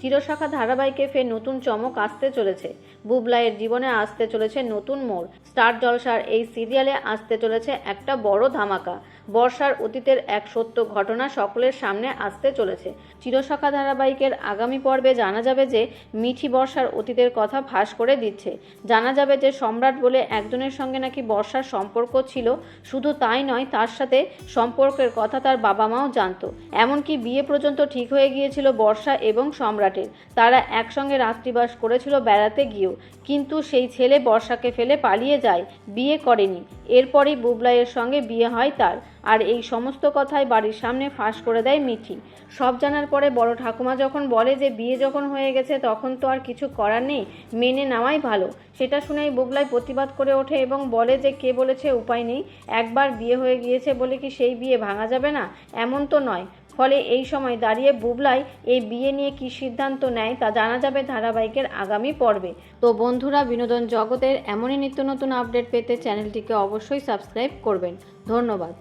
চিরশাখা ধারাবাহিকে ফের নতুন চমক আসতে চলেছে। বুবলাইয়ের জীবনে আসতে চলেছে নতুন মোড়। স্টার জলসার এই সিরিয়ালে আসতে চলেছে একটা বড় ধামাকা। বর্ষার অতীতের এক সত্য ঘটনা সকলের সামনে আসতে চলেছে। চিরশাখা ধারাবাহিকের আগামী পর্বে জানা যাবে যে, মিঠি বর্ষার অতীতের কথা ফাঁস করে দিচ্ছে। জানা যাবে যে, সম্রাট বলে একজনের সঙ্গে নাকি বর্ষার সম্পর্ক ছিল। শুধু তাই নয়, তার সাথে সম্পর্কের কথা তার বাবা মাও জানতো। এমনকি বিয়ে পর্যন্ত ঠিক হয়ে গিয়েছিল বর্ষা এবং সম্রাটের তারা একসঙ্গে রাত্রিবাস করেছিল বেড়াতে গিয়েও। কিন্তু সেই ছেলে বর্ষাকে ফেলে পালিয়ে যায়, বিয়ে করেনি। এরপরই বুবলাইয়ের সঙ্গে বিয়ে হয় তার। আর এই সমস্ত কথাই বাড়ির সামনে ফাঁস করে দেয় মিঠি। সব জানার পরে বড় ঠাকুমা যখন বলে যে বিয়ে যখন হয়ে গেছে, তখন তো আর কিছু করার নেই, মেনে নেওয়াই ভালো। সেটা শুনেই বুবলাই প্রতিবাদ করে ওঠে এবং বলে যে কে বলেছে উপায় নেই, একবার বিয়ে হয়ে গিয়েছে বলে কি সেই বিয়ে ভাঙা যাবে না? এমন তো নয়। ফলে এই সময় দাঁড়িয়ে বুবলাই এই বিয়ে নিয়ে কি সিদ্ধান্ত নেয় তা জানা যাবে ধারাবাহিকের আগামী পর্বে। তো বন্ধুরা, বিনোদন জগতের এমনই নিত্য নতুন আপডেট পেতে চ্যানেলটিকে অবশ্যই সাবস্ক্রাইব করবেন। ধন্যবাদ।